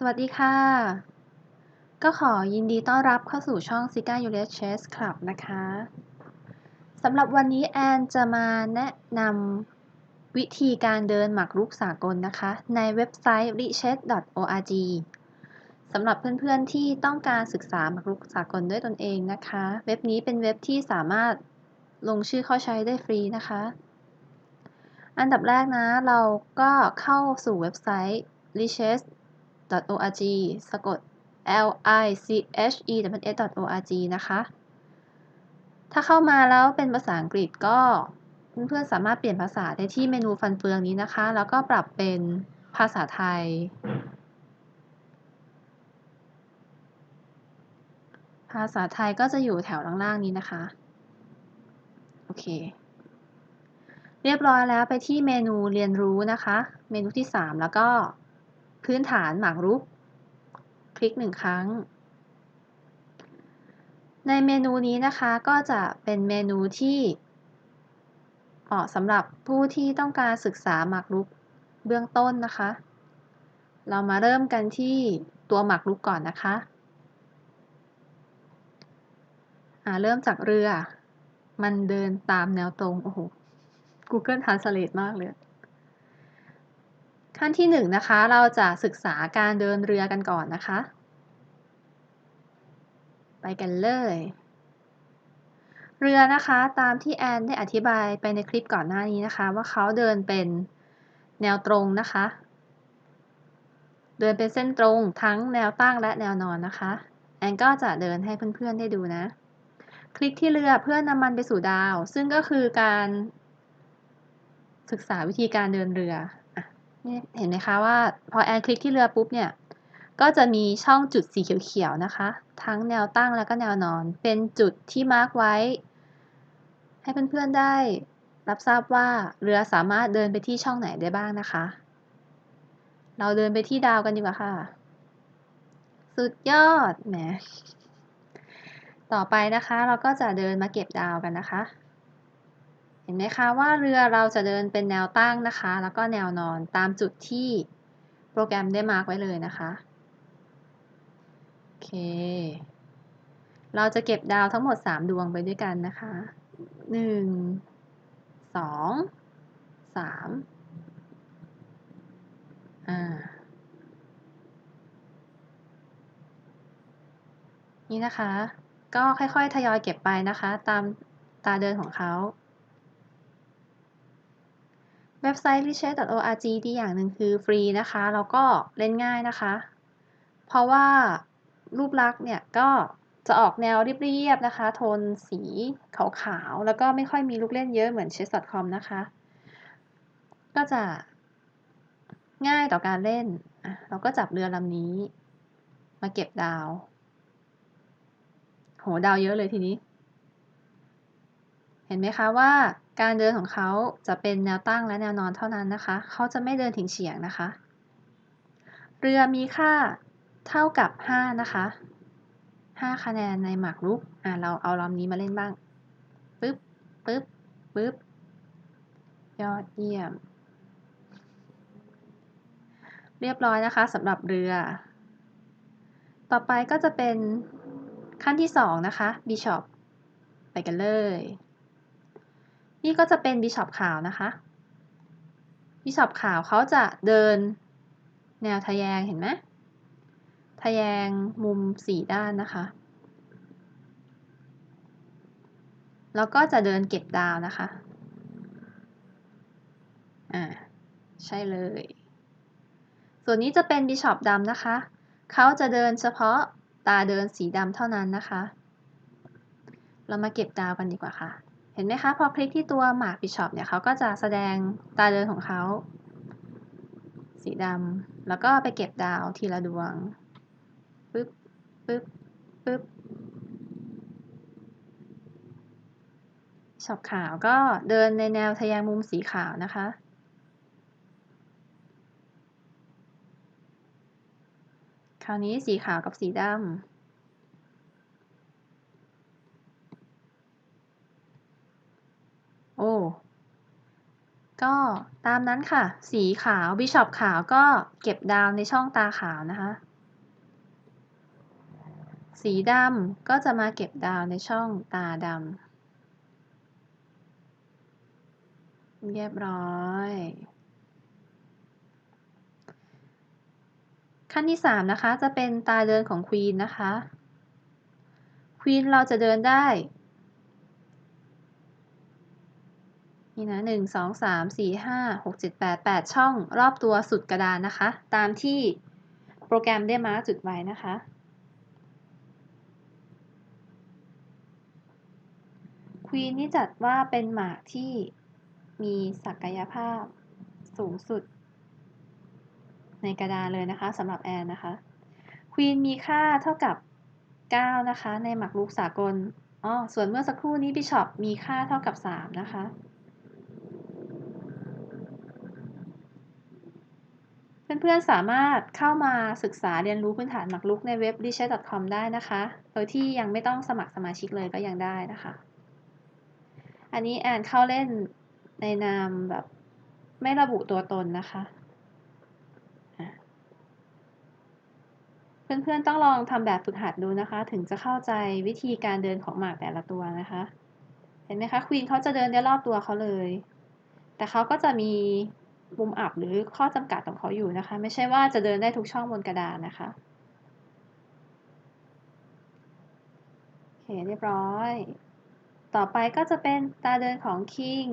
สวัสดีค่ะ ก็ขอยินดีต้อนรับเข้าสู่ช่อง s i g a u l e s Chess Club นะคะสำหรับวันนี้แอนจะมาแนะนำวิธีการเดินหมากรุกสากลนะคะ ในเว็บไซต์ richess.org สำหรับเพื่อนๆที่ต้องการศึกษาหมากรุกสากลด้วยตนเองนะคะ เว็บนี้เป็นเว็บที่สามารถลงชื่อเข้าใช้ได้ฟรีนะคะ อันดับแรกนะ เราก็เข้าสู่เว็บไซต์ richess org สะกด l i c h e s org นะคะ ถ้าเข้ามาแล้วเป็นภาษาอังกฤษก็เพื่อนๆสามารถเปลี่ยนภาษาได้ที่เมนูฟันเฟืองนี้นะคะ แล้วก็ปรับเป็นภาษาไทย ภาษาไทยก็จะอยู่แถวล่างๆนี้นะคะ โอเค เรียบร้อยแล้วไปที่เมนูเรียนรู้นะคะ เมนูที่ 3 แล้วก็ พื้นฐานหมากรุก คลิกหนึ่งครั้ง ในเมนูนี้นะคะก็จะเป็นเมนูที่เหมาะสำหรับผู้ที่ต้องการศึกษาหมากรุกเบื้องต้นนะคะ เรามาเริ่มกันที่ตัวหมากรุกก่อนนะคะเริ่มจากเรือ มันเดินตามแนวตรง โอ้โห Google Translate มากเลย ขั้นที่1นนะคะ เราจะศึกษาการเดินเรือกันก่อนนะคะ ไปกันเลย เรือนะคะตามที่แอนได้อธิบายไปในคลิปก่อนหน้านี้นะคะ ว่าเขาเดินเป็นแนวตรงนะคะ เดินเป็นเส้นตรงทั้งแนวตั้งและแนวนอนนะคะ แอนก็จะเดินให้เพื่อนๆได้ดูนะ คลิกที่เรือเพื่อนำมันไปสู่ดาว ซึ่งก็คือการศึกษาวิธีการเดินเรือ เห็นไหมคะว่าพอแอนคลิกที่เรือปุ๊บเนี่ย ก็จะมีช่องจุดสีเขียวๆนะคะ ทั้งแนวตั้งแล้วก็แนวนอน เป็นจุดที่มาร์กไว้ ให้เพื่อนๆได้รับทราบว่าเรือสามารถเดินไปที่ช่องไหนได้บ้างนะคะ เราเดินไปที่ดาวกันดีกว่าค่ะ สุดยอดแหมต่อไปนะคะเราก็จะเดินมาเก็บดาวกันนะคะ ห็นไหมคะว่าเรือเราจะเดินเป็นแนวตั้งนะคะ แล้วก็แนวนอนตามจุดที่โปรแกรมได้มาร์กไว้เลยนะคะโอเค เราจะเก็บดาวทั้งหมด 3 ดวงไปด้วยกันนะคะ 1 2 3อ่านี่นะคะ ก็ค่อยๆ ทยอยเก็บไปนะคะ ตามตาเดินของเขา เว็บไซต์ richet.org ที่อย่างหนึ่งคือฟรีนะคะ แล้วก็เล่นง่ายนะคะ เพราะว่ารูปลักษณ์เนี่ยก็จะออกแนวเรียบๆนะคะ โทนสีขาวๆ แล้วก็ไม่ค่อยมีลูกเล่นเยอะเหมือน chess.com นะคะ ก็จะง่ายต่อการเล่น เราก็จับเรือลำนี้ มาเก็บดาว โห ดาวเยอะเลยทีนี้ เห็นไหมคะว่า การเดินของเขาจะเป็นแนวตั้งและแนวนอนเท่านั้นนะคะ เขาจะไม่เดินถึงเฉียงนะคะ เรือมีค่าเท่ากับ 5 นะคะ 5 คะแนนในหมากรุก อ่าเราเอาลำนี้มาเล่นบ้าง ปึ๊บ ปึ๊บ ปึ๊บ ยอดเยี่ยม เรียบร้อยนะคะสำหรับเรือ ต่อไปก็จะเป็นขั้นที่ 2 นะคะ บิชอป ไปกันเลย นี่ก็จะเป็นบิชอปขาวนะคะบิชอปขาวเขาจะเดินแนวทะแยงเห็นไหมทะแยงมุมสี่ด้านนะคะ แล้วก็จะเดินเก็บดาวนะคะ อ่า ใช่เลย ส่วนนี้จะเป็นบิชอปดำนะคะ เขาจะเดินเฉพาะตาเดินสีดำเท่านั้นนะคะ เรามาเก็บดาวกันดีกว่าค่ะ ห็นไหมคะพอคลิกที่ตัวหมากบิชอปเนี่ยเขาก็จะแสดงตาเดินของเขา สีดำแล้วก็ไปเก็บดาวทีละดวงปึ๊บปึ๊บปึ๊บช็อปขาวก็เดินในแนวทะแยงมุมสีขาวนะคะ คราวนี้สีขาวกับสีดำโอ้ ก็ตาม นั้นค่ะ สีขาวบิชอปขาวก็เก็บดาวในช่องตาขาวนะคะ สีดำก็จะมาเก็บดาวในช่องตาดำเรียบร้อยขั้นที่ 3 นะคะ จะเป็นตาเดินของควีนนะคะ ควีนเราจะเดินได้ นี่นะหนึ่งสองสามสี่ห้าหกเจ็ดแปดแปดช่องรอบตัวสุดกระดานนะคะ ตามที่โปรแกรมได้มาร์กจุดไว้นะคะ ควีนนี่จัดว่าเป็นหมากที่มีศักยภาพสูงสุด ในกระดานเลยนะคะสำหรับแอนนะคะ ควีนมีค่าเท่ากับ 9 นะคะ ในหมากรุกสากลอ๋อส่วนเมื่อสักครู่นี้บิชอปมีค่าเท่ากับ 3 นะคะ เพื่อนๆสามารถเข้ามาศึกษาเรียนรู้พื้นฐานหมากรุกในเว็บ d i c h e c o m ได้นะคะ โดยที่ยังไม่ต้องสมัครสมาชิกเลยก็ยังได้นะคะ อันนี้แอนเข้าเล่นในนามแบบไม่ระบุตัวตนนะคะ เพื่อนๆต้องลองทำแบบฝึกหัดดูนะคะ ถึงจะเข้าใจวิธีการเดินของหมากแต่ละตัวนะคะ เห็นไหมคะควีนเขาจะเดินได้รอบตัวเขาเลย แต่เขาก็จะมี มุมอับหรือข้อจำกัดของเขาอยู่นะคะ ไม่ใช่ว่าจะเดินได้ทุกช่องบนกระดานนะคะโอเคเรียบร้อย ต่อไปก็จะเป็นตาเดินของคิง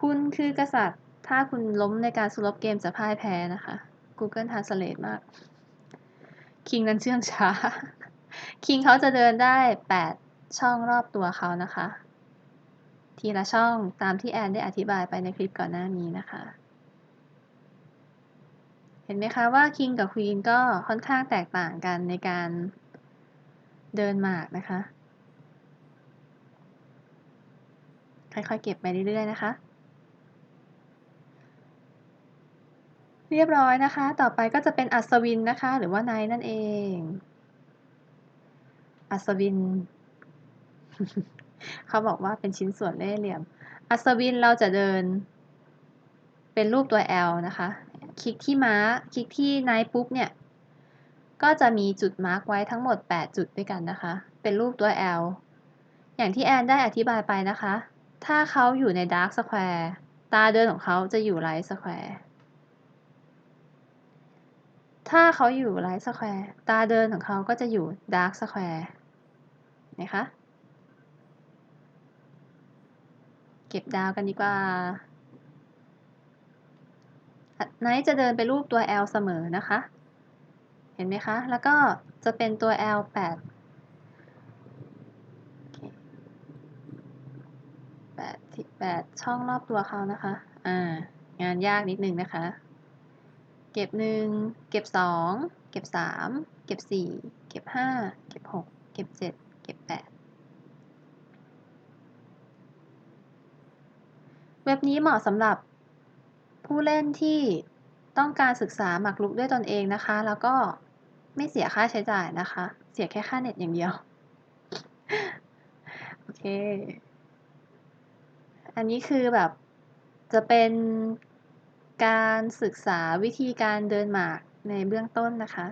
คุณคือกษัตริย์ ถ้าคุณล้มในการสู้รบเกมจะพ่ายแพ้นะคะ Google Translate มาก คิงนั้นเชื่องช้า คิงเขาจะเดินได้ 8 ช่องรอบตัวเขานะคะ ทีละช่องตามที่แอนได้อธิบายไปในคลิปก่อนหน้านี้นะคะ เห็นไหมคะว่าคิงกับควีนก็ค่อนข้างแตกต่างกันในการเดินหมากนะคะ ค่อยๆเก็บไปเรื่อยๆนะคะ เรียบร้อยนะคะ ต่อไปก็จะเป็นอัศวินนะคะ หรือว่าไนนั่นเอง อัศวิน เขาบอกว่าเป็นชิ้นส่วนเล่เหลี่ยม อัศวินเราจะเดิน เป็นรูปตัว L นะคะ คลิกที่ม้า คลิกที่ไนท์ปุ๊บเนี่ย ก็จะมีจุดมาร์กไว้ทั้งหมด 8 จุดด้วยกันนะคะ เป็นรูปตัว L อย่างที่แอนได้อธิบายไปนะคะ ถ้าเขาอยู่ในดาร์กสแควร์ตาเดินของเขาจะอยู่ไลท์สแควร์ถ้าเขาอยู่ไลท์สแควร์ตาเดินของเขาก็จะอยู่ดาร์กสแควร์นะคะ ก็บดาวกันดีกว่าไนท์จะเดินไปรูปตัว L เสมอนะคะ เห็นไหมคะ แล้วก็จะเป็นตัว L 8 8ที่8ช่องรอบตัวเขานะคะ อ่า งานยากนิดนึงนะคะ เก็บ 1 เก็บ 2 เก็บ 3 เก็บ 4 เก็บ 5 เก็บ 6 เก็บ 7 เว็บนี้เหมาะสำหรับผู้เล่นที่ต้องการศึกษาหมากรุกด้วยตนเองนะคะ แล้วก็ไม่เสียค่าใช้จ่ายนะคะ เสียแค่ค่าเน็ตอย่างเดียว โอเค อันนี้คือแบบจะเป็นการศึกษาวิธีการเดินหมากในเบื้องต้นนะคะ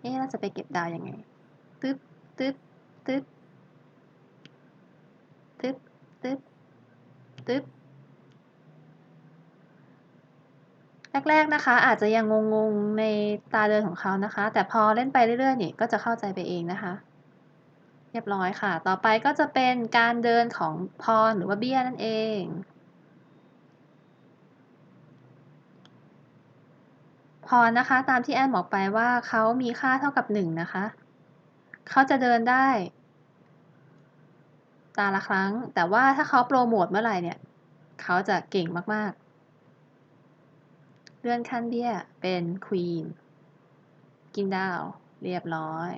เอ๊ะเราจะไปเก็บดาวยังไง ตึ๊บตึ๊บตึ๊บตึ๊บตึ๊บ ตึ๊บแรกๆนะคะ อาจจะยังงงๆในตาเดินของเขานะคะ แต่พอเล่นไปเรื่อยๆนี่ก็จะเข้าใจไปเองนะคะ เรียบร้อยค่ะ ต่อไปก็จะเป็นการเดินของพรหรือว่าเบี้ยนั่นเองพรนะคะ ตามที่แอนบอกไปว่าเขามีค่าเท่ากับหนึ่งนะคะ เขาจะเดินได้ ตาละครั้ง แต่ว่าถ้าเขาโปรโมทเมื่อไหร่เนี่ย เขาจะเก่งมากๆ เลื่อนขั้นเบี้ยเป็นควีนกินดาว เรียบร้อย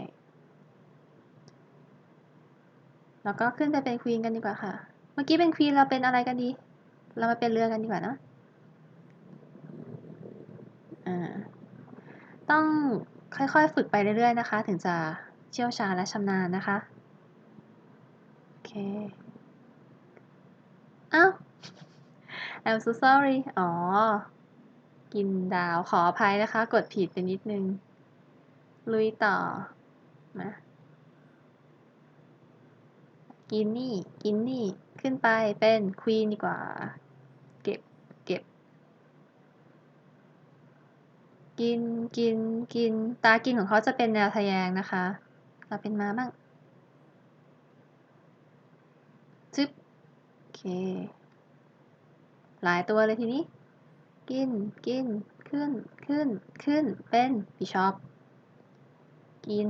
แล้วก็ขึ้นไปเป็นควีนกันดีกว่าค่ะ เมื่อกี้เป็นควีนเราเป็นอะไรกันดี เรามาเป็นเรือกันดีกว่านะต้องค่อยๆ ฝึกไปเรื่อยๆ นะคะ ถึงจะเชี่ยวชาญและชำนาญนะคะ เค อ้าว I'm so sorry อ๋อ กินดาวขออภัยนะคะ กดผิดไปนิดนึง ลุยต่อนะกินนี่ กินนี่ ขึ้นไปเป็นควีนดีกว่า เก็บ เก็บ กิน กิน กิน ตากินของเขาจะเป็นแนวทะแยงนะคะ เราเป็นม้าบ้าง จึ๊บโอเค หลายตัวเลยทีนี้ กินกินขึ้นขึ้นขึ้นเป็นบิชอปกิน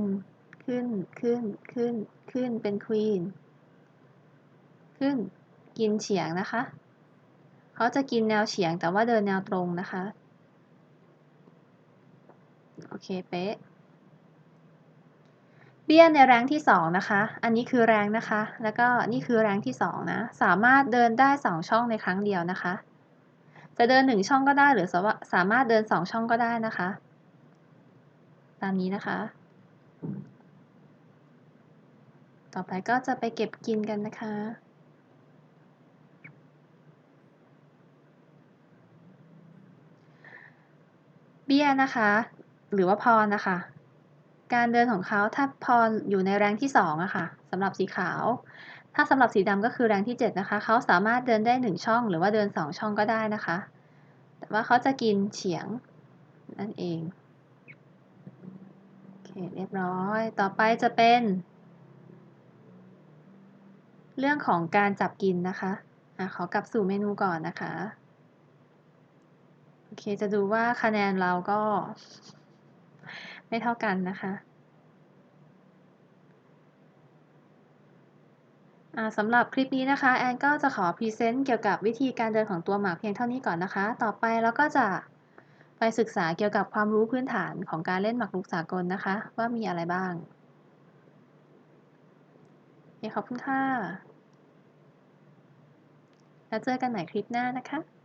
ขึ้นขึ้นขึ้นขึ้นเป็นควีนขึ้นกินเฉียงนะคะ เขาจะกินแนวเฉียงแต่ว่าเดินแนวตรงนะคะ โอเค เป๊ะ เบี้ยในแรงที่สองนะคะ อันนี้คือแรงนะคะ แล้วก็นี่คือแรงที่สองนะ สามารถเดินได้สองช่องในครั้งเดียวนะคะ จะเดินหนึ่งช่องก็ได้หรือสามารถเดินสองช่องก็ได้นะคะ ตามนี้นะคะ ต่อไปก็จะไปเก็บกินกันนะคะเบี้ยนะคะ หรือว่าพรนะคะ การเดินของเขาถ้าพรอยู่ในแรงที่สองอะค่ะสำหรับสีขาว ถ้าสำหรับสีดำก็คือแรงที่เจ็ดนะคะ เขาสามารถเดินได้หนึ่งช่อง หรือว่าเดินสองช่องก็ได้นะคะ แต่ว่าเขาจะกินเฉียงนั่นเองโอเคเรียบร้อย ต่อไปจะเป็น เรื่องของการจับกินนะคะอะขอกลับสู่เมนูก่อนนะคะ โอเค จะดูว่าคะแนนเราก็ ไม่เท่ากันนะคะสำหรับคลิปนี้นะคะแอนก็จะขอพรีเซนต์เกี่ยวกับวิธีการเดินของตัวหมากเพียงเท่านี้ก่อนนะคะ ต่อไปเราก็จะไปศึกษาเกี่ยวกับความรู้พื้นฐานของการเล่นหมากรุกสากลนะคะ ว่ามีอะไรบ้างขอบคุณค่ะแล้วเจอกันใหม่คลิปหน้านะคะ